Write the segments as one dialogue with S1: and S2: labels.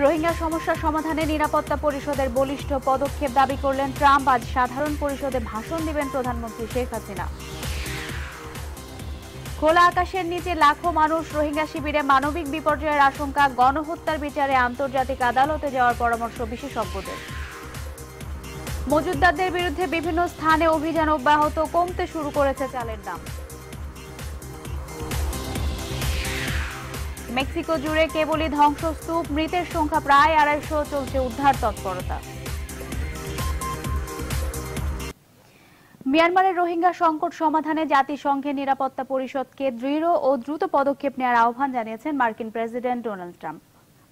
S1: রোহিঙ্গা সমস্যা সমাধানে নিরাপত্তা পরিষদের বলিষ্ঠ পদক্ষেপ দাবি করলেন ট্রাম্প আজ সাধারণ পরিষদে ভাষণ দিবেন প্রধানমন্ত্রী শেখ হাসিনা খোলা আকাশের নিচে লাখো মানুষ রোহিঙ্গা শিবিরে মানবিক বিপর্যয়ের আশঙ্কা গণহত্যার বিচারে আন্তর্জাতিক আদালতে যাওয়ার পরামর্শ বিশেষজ্ঞদের মজুদ্দারদের বিরুদ্ধে বিভিন্ন স্থানে অভিযান অব্যাহত কমতে শুরু করেছে চালের দাম মেক্সিকো জুড়ে কেবলই ধ্বংসস্তূপ মৃতের সংখ্যা প্রায় আড়াইশো চলছে উদ্ধার তৎপরতা মিয়ানমারের রোহিঙ্গা সংকট সমাধানে জাতিসংঘের নিরাপত্তা পরিষদকে দৃঢ় ও দ্রুত পদক্ষেপ নেওয়ার আহ্বান জানিয়েছেন মার্কিন প্রেসিডেন্ট ডোনাল্ড ট্রাম্প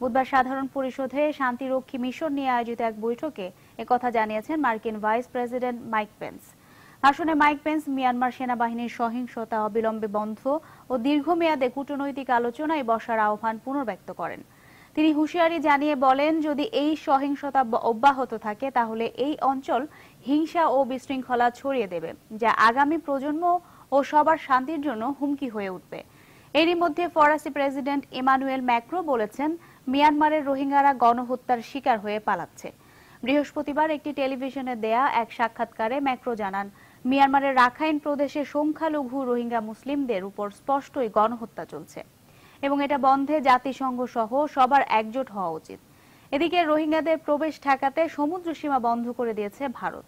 S1: বুধবার সাধারণ পরিষদে শান্তিরক্ষী মিশন নিয়ে আয়োজিত এক বৈঠকে একথা জানিয়েছেন মার্কিন ভাইস প্রেসিডেন্ট মাইক পেন্স আসনে মাইক পেন্স মিয়ানমার সেনাবাহিনীর সহিংসতা অবিলম্বে বন্ধ ও দীর্ঘমেয়াদে কূটনৈতিক আলোচনায় বসার আহ্বান পুনর্ব্যক্ত করেন তিনি হুঁশিয়ারি জানিয়ে বলেন যদি এই সহিংসতা অব্যাহত থাকে তাহলে এই অঞ্চল হিংসা ও বিশৃঙ্খলা ছড়িয়ে দেবে যা আগামী প্রজন্ম ও সবার শান্তির জন্য হুমকি হয়ে উঠবে এরই মধ্যে ফরাসি প্রেসিডেন্ট ইমানুয়েল ম্যাক্রো বলেছেন মিয়ানমারের রোহিঙ্গারা গণহত্যার শিকার হয়ে পালাচ্ছে বৃহস্পতিবার একটি টেলিভিশনে দেয়া এক সাক্ষাৎকারে ম্যাক্রো জানান মিয়ানমারের রাখাইন প্রদেশে সংখ্যালঘু রোহিঙ্গা মুসলিমদের উপর স্পষ্টই গণহত্যা চলছে এবং এটা বন্ধে জাতিসংঘ সহ সবার একজোট হওয়া উচিত এদিকে রোহিঙ্গাদের প্রবেশ ঠেকাতে সমুদ্র সীমা বন্ধ করে দিয়েছে Bharat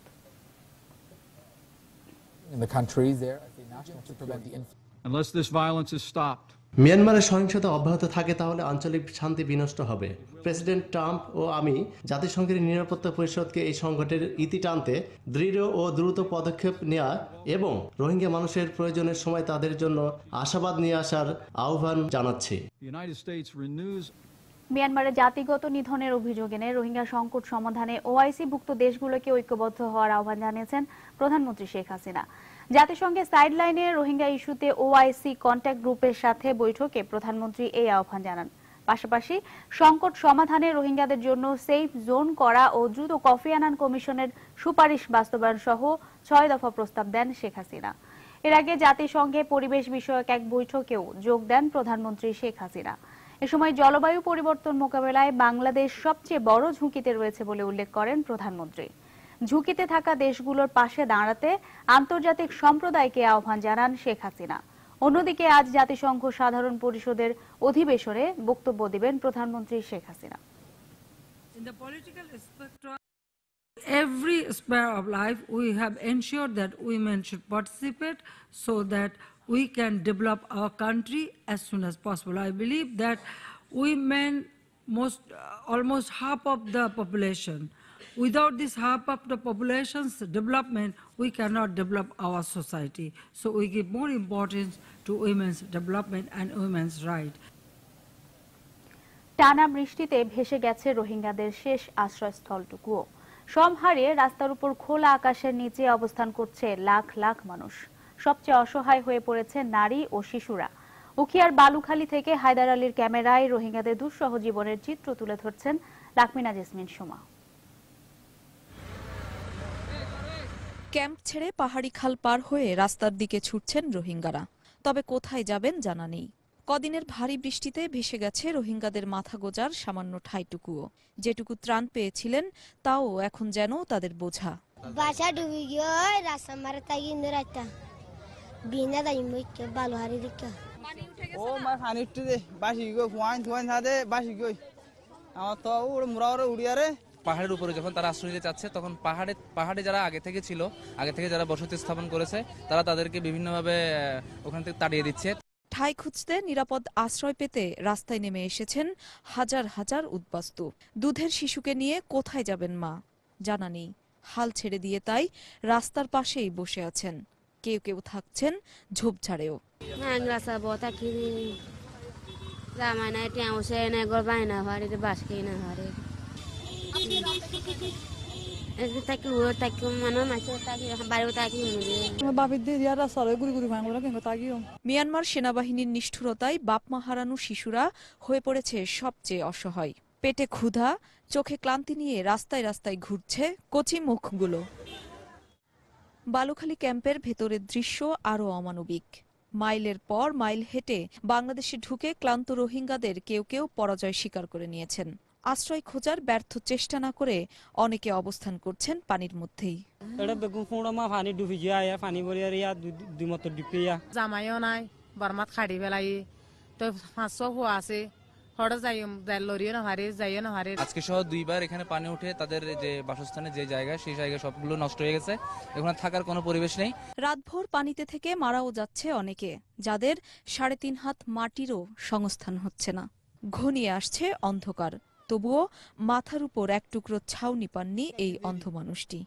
S2: Unless this violence is stopped, মিয়ানমারের সহিংসতা অব্যাহত থাকে তাহলে আঞ্চলিক শান্তি বিনষ্ট হবে প্রেসিডেন্ট ট্রাম্প ও আমি জাতিসংঘের নিরাপত্তা পরিষদকে এই সংকটের ইতি টানতে দৃঢ় ও দ্রুত পদক্ষেপ নেওয়া এবং রোহিঙ্গা মানুষের প্রয়োজনের সময় তাদের জন্য আশাবাদ নিয়ে আসার আহ্বান জানাচ্ছি
S1: মিয়ানমারে জাতিগত নিধনের অভিযোগ এনে রোহিঙ্গা সংকট সমাধানে ওআইসি ভুক্ত দেশগুলোকে ঐক্যবদ্ধ হওয়ার আহ্বান জানিয়েছেন প্রধানমন্ত্রী শেখ হাসিনা জাতিসংঘের লাইনে রোহিঙ্গা ইস্যুতে ওআইসি কন্ট্যাক্ট গ্রুপের সাথে বৈঠকে প্রধানমন্ত্রী এই আহ্বান জানান পাশাপাশি সংকট সমাধানে রোহিঙ্গাদের জন্য সেফ জোন করা ও দ্রুত কফি আনান কমিশনের সুপারিশ বাস্তবায়ন সহ ছয় দফা প্রস্তাব দেন শেখ হাসিনা এর আগে জাতিসংঘে পরিবেশ বিষয়ক এক বৈঠকেও যোগ দেন প্রধানমন্ত্রী শেখ হাসিনা এ সময় জলবায়ু পরিবর্তন মোকাবেলায় বাংলাদেশ সবচেয়ে বড় ঝুঁকিতে রয়েছে বলে উল্লেখ করেন প্রধানমন্ত্রী ঝুঁকিতে থাকা দেশগুলোর পাশে দাঁড়াতে আন্তর্জাতিক সম্প্রদায়কে আহ্বান জানান শেখ হাসিনা অন্যদিকে আজ জাতিসংঘ সাধারণ পরিষদের অধিবেশনে বক্তব্য দেবেন প্রধানমন্ত্রী Sheikh Hasina every sphere of life, we have ensured that women should participate so that we can develop our country as soon as possible. I believe that women, most, uh, almost half of the population, Without this half of the population's development, we cannot develop our society. So we give more importance to women's development and women's rights. টানা বৃষ্টিতে ভেসে গেছে রোহিঙ্গাদের শেষ আশ্রয়স্থলটুকুও সব হারিয়ে রাস্তার উপর খোলা আকাশের নিচে অবস্থান করছে লাখ লাখ মানুষ সবচেয়ে অসহায় হয়ে পড়েছে নারী ও শিশুরা উখিয়ার বালুখালী থেকে হায়দার আলীর ক্যামেরায় রোহিঙ্গাদের দুঃসহ জীবনের চিত্র তুলে ধরছেন লাকমিনা জেসমিন সোমা
S3: ক্যাম্প ছেড়ে পাহাড়ি খাল পার হয়ে রাস্তার দিকে ছুটছেন রোহিঙ্গারা তবে কোথায় যাবেন জানা নেই কদিনের ভারী বৃষ্টিতে ভেসে গেছে রোহিঙ্গাদের মাথা গোজার সামান্য ঠাইটুকুও যেটুকু ত্রাণ পেয়েছিলেন তাও এখন যেন তাদের বোঝা
S4: বাসা ডুবি গিয়ে রাস্তা মারা তাই কিন্তু রাস্তা বিনা তাই মুখ্য বালু হারি দিকে
S5: ও মা ফানিটু দে বাসি গো ফুয়ান ফুয়ান সাদে বাসি গই আমার তো ওর মুরা ওরে উড়িয়ারে
S6: পাহাড়ের উপরে যখন তারা আশ্রয় নিতে চাচ্ছে তখন পাহাড়ে পাহাড়ে যারা আগে থেকে ছিল আগে থেকে যারা বসতি স্থাপন করেছে তারা তাদেরকে বিভিন্নভাবে ওখান থেকে তাড়িয়ে দিচ্ছে
S3: ঠাই খুঁজতে নিরাপদ আশ্রয় পেতে রাস্তায় নেমে এসেছেন হাজার হাজার উদ্বাস্তু দুধের শিশুকে নিয়ে কোথায় যাবেন মা জানা নেই হাল ছেড়ে দিয়ে তাই রাস্তার পাশেই বসে আছেন কেউ কেউ থাকছেন ঝোপঝাড়েও
S7: রামায়ণ বাস না মিয়ানমার
S3: সেনাবাহিনীর নিষ্ঠুরতায় বাপমা হারানো শিশুরা হয়ে পড়েছে সবচেয়ে অসহায় পেটে ক্ষুধা চোখে ক্লান্তি নিয়ে রাস্তায় রাস্তায় ঘুরছে কচি মুখগুলো বালুখালী ক্যাম্পের ভেতরের দৃশ্য আরো অমানবিক মাইলের পর মাইল হেঁটে বাংলাদেশে ঢুকে ক্লান্ত রোহিঙ্গাদের কেউ কেউ পরাজয় স্বীকার করে নিয়েছেন আশ্রয় খোঁজার ব্যর্থ চেষ্টা না করে অনেকে অবস্থান করছেন পানির মধ্যেই
S8: এটা পানি ডুবি গিয়া আয়া পানি ভরি আর ইয়া দুই মতো ডুবি ইয়া
S9: জামাইও নাই বরমাত খাড়ি ফেলাই তো পাঁচশো হওয়া আছে হঠাৎ যাই লরিও না হারে যাইও না হারে
S6: আজকে সহ দুইবার এখানে পানি উঠে তাদের যে বাসস্থানে যে জায়গা সেই জায়গা সবগুলো নষ্ট হয়ে গেছে এখন থাকার কোনো পরিবেশ নেই
S3: রাতভর পানিতে থেকে মারাও যাচ্ছে অনেকে যাদের সাড়ে তিন হাত মাটিরও সংস্থান হচ্ছে না ঘনিয়ে আসছে অন্ধকার তবুও মাথার উপর এক টুকরো ছাউনি পাননি এই অন্ধ মানুষটি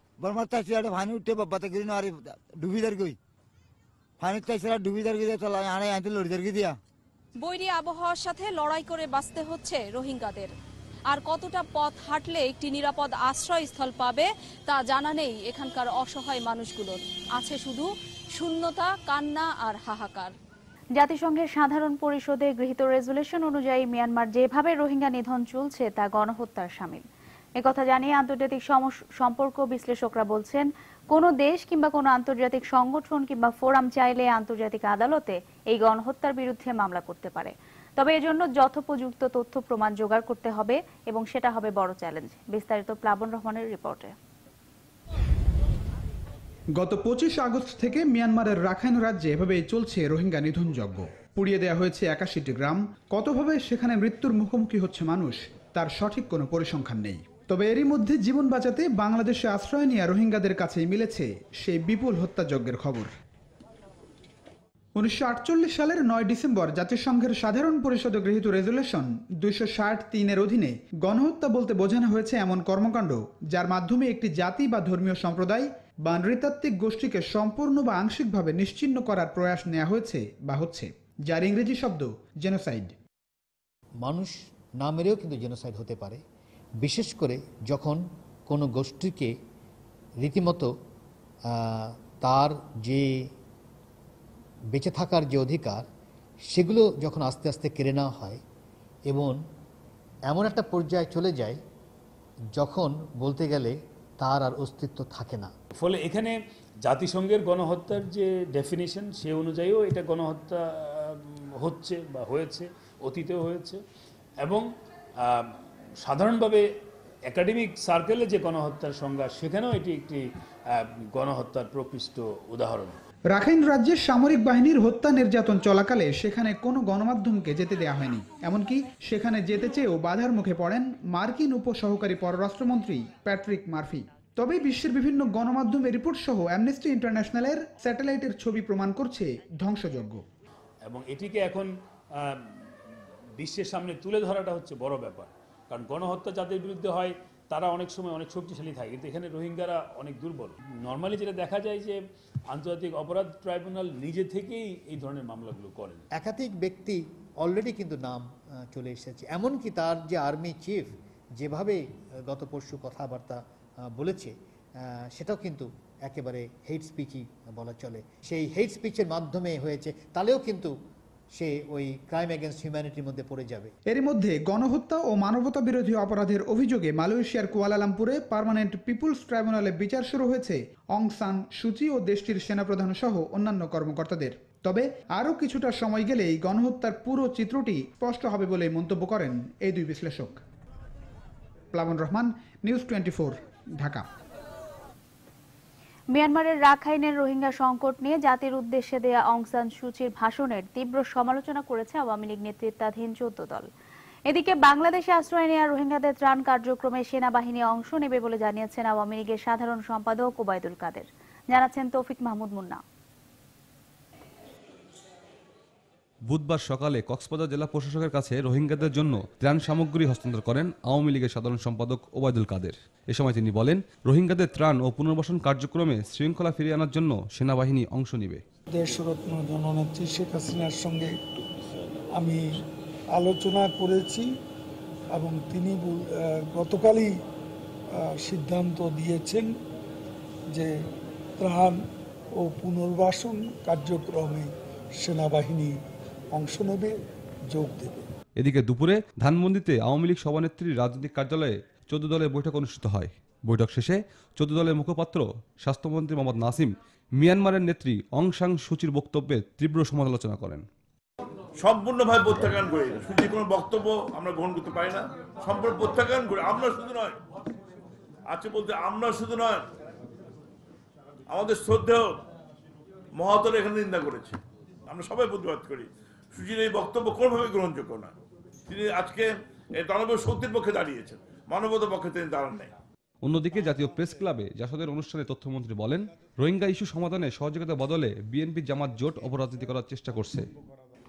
S3: বৈরী আবহাওয়ার সাথে লড়াই করে বাঁচতে হচ্ছে রোহিঙ্গাদের আর কতটা পথ হাঁটলে একটি নিরাপদ আশ্রয়স্থল পাবে তা জানা নেই এখানকার অসহায় মানুষগুলোর আছে শুধু শূন্যতা কান্না আর হাহাকার
S1: জাতিসংঘের সাধারণ পরিষদে গৃহীত রেজুলেশন অনুযায়ী মিয়ানমার যেভাবে রোহিঙ্গা নিধন চলছে তা গণহত্যার সামিল একথা জানিয়ে আন্তর্জাতিক সম্পর্ক বিশ্লেষকরা বলছেন কোন দেশ কিংবা কোন আন্তর্জাতিক সংগঠন কিংবা ফোরাম চাইলে আন্তর্জাতিক আদালতে এই গণহত্যার বিরুদ্ধে মামলা করতে পারে তবে এজন্য যথোপযুক্ত তথ্য প্রমাণ জোগাড় করতে হবে এবং সেটা হবে বড় চ্যালেঞ্জ বিস্তারিত প্লাবন রহমানের রিপোর্টে
S10: গত পঁচিশ আগস্ট থেকে মিয়ানমারের রাখাইন রাজ্যে এভাবে চলছে রোহিঙ্গা নিধন যজ্ঞ পুড়িয়ে দেওয়া হয়েছে একাশিটি গ্রাম কতভাবে সেখানে মৃত্যুর মুখোমুখি হচ্ছে মানুষ তার সঠিক কোনো পরিসংখ্যান নেই তবে এরই মধ্যে জীবন বাঁচাতে বাংলাদেশে আশ্রয় নিয়ে রোহিঙ্গাদের কাছে মিলেছে সেই বিপুল হত্যাযজ্ঞের খবর উনিশশো সালের নয় ডিসেম্বর জাতিসংঘের সাধারণ পরিষদে গৃহীত রেজুলেশন দুইশো ষাট তিনের অধীনে গণহত্যা বলতে বোঝানো হয়েছে এমন কর্মকাণ্ড যার মাধ্যমে একটি জাতি বা ধর্মীয় সম্প্রদায় বা নৃতাত্ত্বিক গোষ্ঠীকে সম্পূর্ণ বা আংশিকভাবে নিশ্চিন্ন করার প্রয়াস নেওয়া হয়েছে বা হচ্ছে যার ইংরেজি শব্দ জেনোসাইড
S11: মানুষ না মেরেও কিন্তু জেনোসাইড হতে পারে বিশেষ করে যখন কোনো গোষ্ঠীকে রীতিমতো তার যে বেঁচে থাকার যে অধিকার সেগুলো যখন আস্তে আস্তে কেড়ে নেওয়া হয় এবং এমন একটা পর্যায়ে চলে যায় যখন বলতে গেলে তার আর অস্তিত্ব থাকে না
S12: ফলে এখানে জাতিসংঘের গণহত্যার যে ডেফিনেশন সে অনুযায়ীও এটা গণহত্যা হচ্ছে বা হয়েছে অতীতেও হয়েছে এবং সাধারণভাবে একাডেমিক সার্কেলে যে গণহত্যার সংজ্ঞা সেখানেও এটি একটি গণহত্যার প্রকৃষ্ট উদাহরণ
S10: রাখাইন রাজ্যের সামরিক বাহিনীর হত্যা নির্যাতন চলাকালে সেখানে কোনো গণমাধ্যমকে যেতে দেয়া হয়নি এমনকি সেখানে যেতে চেয়েও বাধার মুখে পড়েন মার্কিন উপসহকারী পররাষ্ট্রমন্ত্রী প্যাট্রিক মার্ফি তবে বিশ্বের বিভিন্ন গণমাধ্যমের রিপোর্ট সহ অ্যামনেস্টি ইন্টারন্যাশনালের স্যাটেলাইটের ছবি প্রমাণ করছে ধ্বংসযজ্ঞ
S12: এবং এটিকে এখন বিশ্বের সামনে তুলে ধরাটা হচ্ছে বড় ব্যাপার কারণ গণহত্যা যাদের বিরুদ্ধে হয় তারা অনেক সময় অনেক শক্তিশালী থাকে কিন্তু এখানে রোহিঙ্গারা অনেক দুর্বল নর্মালি যেটা দেখা যায় যে আন্তর্জাতিক অপরাধ ট্রাইব্যুনাল নিজে থেকেই এই ধরনের মামলাগুলো করেন
S11: একাধিক ব্যক্তি অলরেডি কিন্তু নাম চলে এসেছে এমনকি তার যে আর্মি চিফ যেভাবে গত পরশু কথাবার্তা বলেছে সেটাও কিন্তু একেবারে হেড স্পিচই বলা চলে সেই হেড স্পিচের মাধ্যমে হয়েছে তাহলেও কিন্তু সে ওই ক্রাইম এগেনস্ট হিউম্যানিটির মধ্যে পড়ে যাবে
S10: এর মধ্যে গণহত্যা ও মানবতা বিরোধী অপরাধের অভিযোগে মালয়েশিয়ার কুয়ালালামপুরে পার্মানেন্ট পিপুলস ট্রাইব্যুনালে বিচার শুরু হয়েছে অং সান সুচি ও দেশটির সেনাপ্রধান সহ অন্যান্য কর্মকর্তাদের তবে আরও কিছুটা সময় গেলেই গণহত্যার পুরো চিত্রটি স্পষ্ট হবে বলে মন্তব্য করেন এই দুই বিশ্লেষক প্লাবন রহমান নিউজ টোয়েন্টি ঢাকা
S1: মিয়ানমারের রাখাইনের রোহিঙ্গা সংকট নিয়ে জাতির উদ্দেশ্যে দেয়া অংসান সুচির ভাষণের তীব্র সমালোচনা করেছে আওয়ামী লীগ নেতৃত্বাধীন চোদ্দ দল এদিকে বাংলাদেশে আশ্রয় নেওয়া রোহিঙ্গাদের ত্রাণ কার্যক্রমে সেনাবাহিনী অংশ নেবে বলে জানিয়েছেন আওয়ামী লীগের সাধারণ সম্পাদক ওবায়দুল কাদের জানাচ্ছেন তৌফিক মাহমুদ মুন্না
S13: বুধবার সকালে কক্সবাজার জেলা প্রশাসকের কাছে রোহিঙ্গাদের জন্য ত্রাণ সামগ্রী হস্তান্তর করেন আওয়ামী লীগের সাধারণ সম্পাদক ওবায়দুল কাদের এ সময় তিনি বলেন রোহিঙ্গাদের ত্রাণ ও পুনর্বাসন কার্যক্রমে শৃঙ্খলা ফিরিয়ে আনার জন্য সেনাবাহিনী অংশ নেবে
S14: দেশরত্ন জননেত্রী শেখ হাসিনার সঙ্গে আমি আলোচনা করেছি এবং তিনি গতকালই সিদ্ধান্ত দিয়েছেন যে ত্রাণ ও পুনর্বাসন কার্যক্রমে সেনাবাহিনী অংশ নেবে যোগ দেবে
S13: এদিকে দুপুরে ধানমন্ডিতে আওয়ামী লীগ সভানেত্রীর রাজনৈতিক কার্যালয়ে চোদ্দ দলের বৈঠক অনুষ্ঠিত হয় বৈঠক শেষে চোদ্দ দলের মুখপাত্র স্বাস্থ্যমন্ত্রী মোহাম্মদ নাসিম মিয়ানমারের নেত্রী অং সাং সুচির বক্তব্যে তীব্র সমালোচনা করেন
S15: সম্পূর্ণভাবে প্রত্যাখ্যান করে সুচির কোনো বক্তব্য আমরা গ্রহণ করতে পারি না সম্পূর্ণ প্রত্যাখ্যান করি আমরা শুধু নয় আছে বলতে আমরা শুধু নয় আমাদের শ্রদ্ধেয় মহাতর এখানে নিন্দা করেছে আমরা সবাই প্রতিবাদ করি সুজির এই বক্তব্য কোনোভাবে গ্রহণযোগ্য না তিনি আজকে মানব শক্তির পক্ষে দাঁড়িয়েছেন মানবতার পক্ষে তিনি দাঁড়ান নেই
S13: অন্যদিকে জাতীয় প্রেস ক্লাবে জাসদের অনুষ্ঠানে তথ্যমন্ত্রী বলেন রোহিঙ্গা ইস্যু সমাধানে সহযোগিতা বদলে বিএনপি জামাত জোট অপরাজনীতি করার চেষ্টা করছে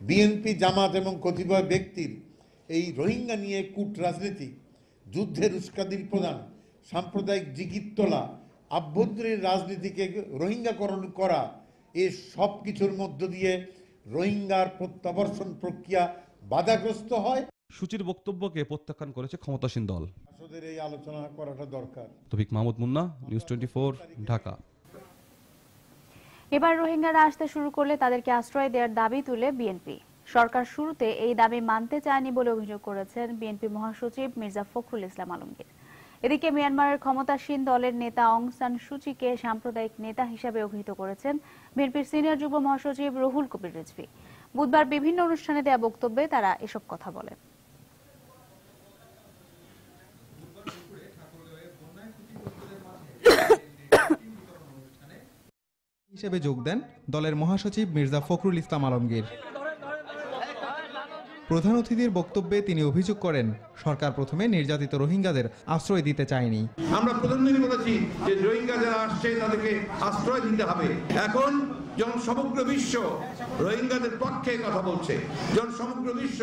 S16: বিএনপি জামাত এবং কতিপয় ব্যক্তির এই রোহিঙ্গা নিয়ে কূট রাজনীতি যুদ্ধের উস্কাদির প্রদান সাম্প্রদায়িক জিগির তোলা আভ্যন্তরীণ রাজনীতিকে রোহিঙ্গাকরণ করা এ সব কিছুর মধ্য দিয়ে রোহিঙ্গার প্রত্যাবর্ষণ প্রক্রিয়া বাধাগ্রস্ত হয়
S13: সূচির বক্তব্যকে প্রত্যাখ্যান করেছে ক্ষমতাসীন দল সংসদের এই আলোচনা করাটা দরকার তফিক মাহমুদ মুন্না নিউজ টোয়েন্টি ঢাকা
S1: এবার রোহিঙ্গারা আসতে শুরু করলে তাদেরকে আশ্রয় দেওয়ার দাবি তুলে বিএনপি সরকার শুরুতে এই দাবি মানতে চায়নি বলে অভিযোগ করেছেন বিএনপি মহাসচিব মির্জা ফখরুল ইসলাম আলমগীর এদিকে মিয়ানমারের ক্ষমতাসীন দলের নেতা অং সান সুচিকে সাম্প্রদায়িক নেতা হিসাবে অভিহিত করেছেন বিএনপির সিনিয়র যুব মহাসচিব রুহুল কবির রিজভি বুধবার বিভিন্ন অনুষ্ঠানে দেয়া বক্তব্যে তারা এসব কথা বলেন
S13: হিসেবে যোগ দেন দলের মহাসচিব মির্জা ফখরুল ইসলাম আলমগীর প্রধান অতিথির বক্তব্যে তিনি অভিযোগ করেন সরকার প্রথমে নির্যাতিত রোহিঙ্গাদের আশ্রয় দিতে চায়নি
S17: আমরা প্রধানমন্ত্রী বলেছি যে রোহিঙ্গা যারা আসছে তাদেরকে আশ্রয় দিতে হবে এখন যখন সমগ্র বিশ্ব রোহিঙ্গাদের পক্ষে কথা বলছে যখন সমগ্র বিশ্ব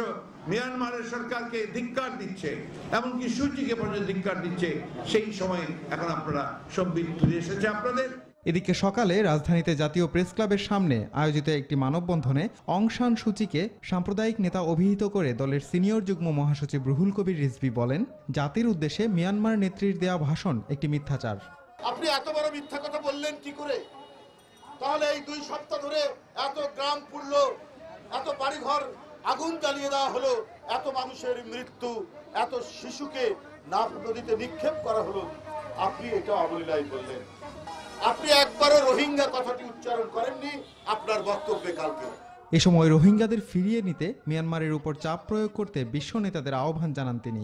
S17: মিয়ানমারের সরকারকে ধিক্কার দিচ্ছে এমনকি সূচিকে পর্যন্ত ধিক্কার দিচ্ছে সেই সময়ে এখন আপনারা সব ফিরে এসেছে আপনাদের
S13: এদিকে সকালে রাজধানীতে জাতীয় প্রেস ক্লাবের সামনে আয়োজিত একটি মানববন্ধনে অংশান সূচিকে সাম্প্রদায়িক নেতা অভিহিত করে দলের সিনিয়র যুগ্ম মহাসচিব রুহুল কবির রিজভি বলেন জাতির উদ্দেশ্যে মিয়ানমার নেত্রীর দেয়া ভাষণ একটি মিথ্যাচার
S18: আপনি এত বড় মিথ্যা কথা বললেন কি করে তাহলে এই দুই সপ্তাহ ধরে এত গ্রাম পুড়ল এত বাড়িঘর আগুন জ্বালিয়ে দেওয়া হলো এত মানুষের মৃত্যু এত শিশুকে নাফ নদীতে নিক্ষেপ করা হলো আপনি এটা অবলীলায় বললেন আপনি একবারও রোহিঙ্গা কথাটি উচ্চারণ করেননি আপনার বক্তব্যে কালকে
S13: এ সময় রোহিঙ্গাদের ফিরিয়ে নিতে মিয়ানমারের উপর চাপ প্রয়োগ করতে বিশ্ব নেতাদের আহ্বান জানান তিনি